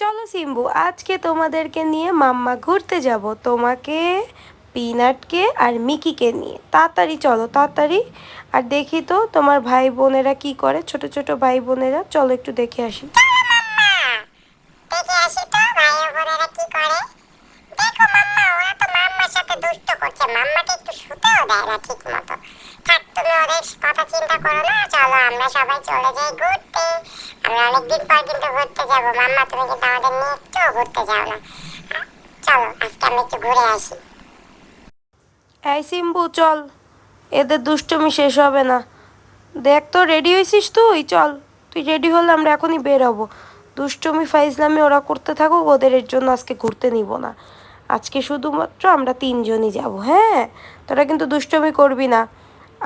চলো সিম্বু, আজকে তোমাদেরকে নিয়ে মাম্মা ঘুরতে যাব। তোমাকে, পিনাটকে আর মিকিকে নিয়ে। তাড়াতাড়ি চলো, তাড়াতাড়ি। আর দেখি তো তোমার ভাই বোনেরা কি করে, ছোট ছোট ভাই বোনেরা। চলো একটু দেখে আসি। কথা চিন্তা করো না, চলো আমরা সবাই চলে যাই ঘুরতে। আমরা অনেকদিন পর কিন্তু ঘুরতে যাব। মাম্মা, তুমি কিন্তু আমাদের নিয়ে একটুও ঘুরতে যাও না? চলো, আজকে আমরা একটু ঘুরে আসি। এই সিম্বু, চল। এদের দুষ্টুমি শেষ হবে না। দেখ তো রেডি হয়েছিস তুই? চল। তুই রেডি হলে আমরা এখনই বের হব দুষ্টুমি, ফাইজলামি ওরা করতে থাকুক, ওদের এর জন্য আজকে ঘুরতে নিব না। আজকে শুধুমাত্র আমরা তিনজনই যাব হ্যাঁ? তোরা কিন্তু দুষ্টুমি করবি না।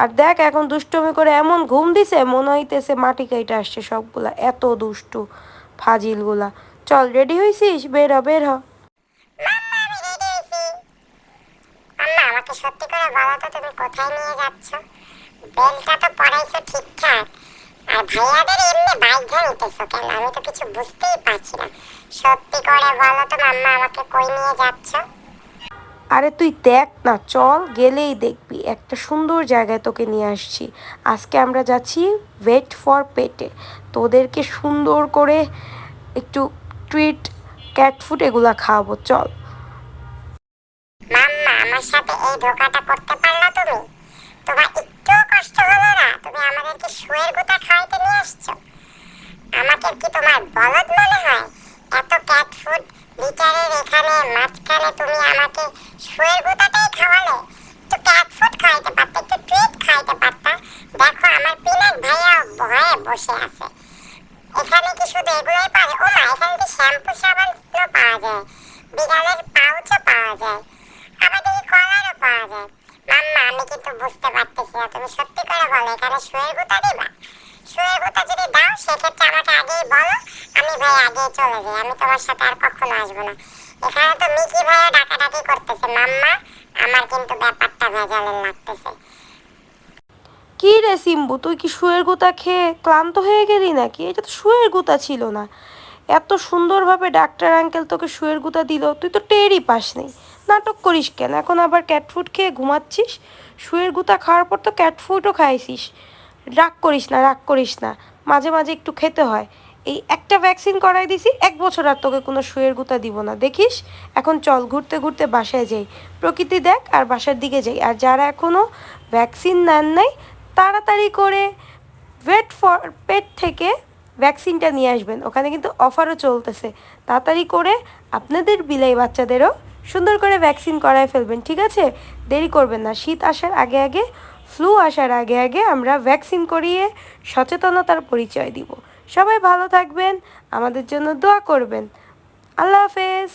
আর দেখ এখন দুষ্টুমি করে এমন ঘুম দিছে, মনে হইতেছে মাটি কাইটা আসছে সবগুলা, এত দুষ্টু ফাজিলগুলা। চল রেডি হয়েছিস বের হ বের হ। সত্যি করে বলো তো, তুমি কোথায় নিয়ে যাচ্ছ? বেলটা তো পরাইছো ঠিকঠাক। আর ভাইয়াদের এমনি বাইক নিতেছো কেন? আমি তো কিছু বুঝতেই পারছি না। সত্যি করে বলো তো, মাম্মা, আমাকে কই নিয়ে যাচ্ছ? আরে তুই দেখ না, চল গেলেই দেখবি। একটা সুন্দর জায়গায় তোকে নিয়ে আসছি। আজকে আমরা যাচ্ছি ওয়েট ফর পেটে তোদেরকে সুন্দর করে একটু ট্রিট ক্যাট ফুড এগুলা খাওয়াবো, চল। মাম্মা, আমার সাথে হলো না। আমাকে কি তোমার বলদ মনে হয়? এত ক্যাট ফুড বসে আছে। এখানে কি শুধু এগুলোই পাওয়া যায়? ও মা এখানে কি শ্যাম্পু সাবানও পাওয়া যায়? বিড়ালের পাউচও পাওয়া যায়। আবার দেখি কলারও পাওয়া যায়। মাম্মা, আমি কিন্তু বুঝতে পারতেছি না, তুমি সত্যি করে বলো, এখানে শুয়ের গুতা দিবা? শুয়ের গুতা যদি দাও, সেক্ষেত্রে আমাকে আগেই বলো, আমি ভাই আগেই চলে যাই, আমি তোমার সাথে আর কখনো আসব না। এখানে তো মিকি ভাইয়া ডাকাডাকি করতেছে, মাম্মা, আমার কিন্তু ব্যাপারটা ভেজালের লাগতেছে। কি রে সিম্বু, তুই কি শুয়ের গুতা খেয়ে ক্লান্ত হয়ে গেলি নাকি? এটা তো শুয়ের গুতা ছিল না। এত সুন্দরভাবে ডাক্তার আঙ্কেল তোকে শুয়ের গুতা দিল, তুই তো টেরই পাস নেই নাটক করিস কেন? এখন আবার ক্যাট ফুড খেয়ে ঘুমাচ্ছিস? শুয়ের গুতা খাওয়ার পর তো ক্যাট ফুডও খাইছিস। রাগ করিস না, রাগ করিস না। মাঝে মাঝে একটু খেতে হয়। এই একটা ভ্যাকসিন করাই দিছি, এক বছর আর তোকে কোনো শুয়ের গুতা দিব না। দেখিস? এখন চল ঘুরতে ঘুরতে বাসায় যাই। প্রকৃতি দেখ আর বাসার দিকে যাই। আর যারা এখনও ভ্যাকসিন নেন নাই তাড়াতাড়ি করে ওয়েট ফর পেট থেকে ভ্যাকসিনটা নিয়ে আসবেন। ওখানে কিন্তু অফারও চলতেছে। তাড়াতাড়ি করে আপনাদের বিলাই বাচ্চাদেরও সুন্দর করে ভ্যাকসিন করায় ফেলবেন, ঠিক আছে? দেরি করবেন না। শীত আসার আগে আগে ফ্লু আসার আগে আগে আমরা ভ্যাকসিন করিয়ে সচেতনতার পরিচয় দিব। সবাই ভালো থাকবেন, আমাদের জন্য দোয়া করবেন। আল্লাহ হাফেজ।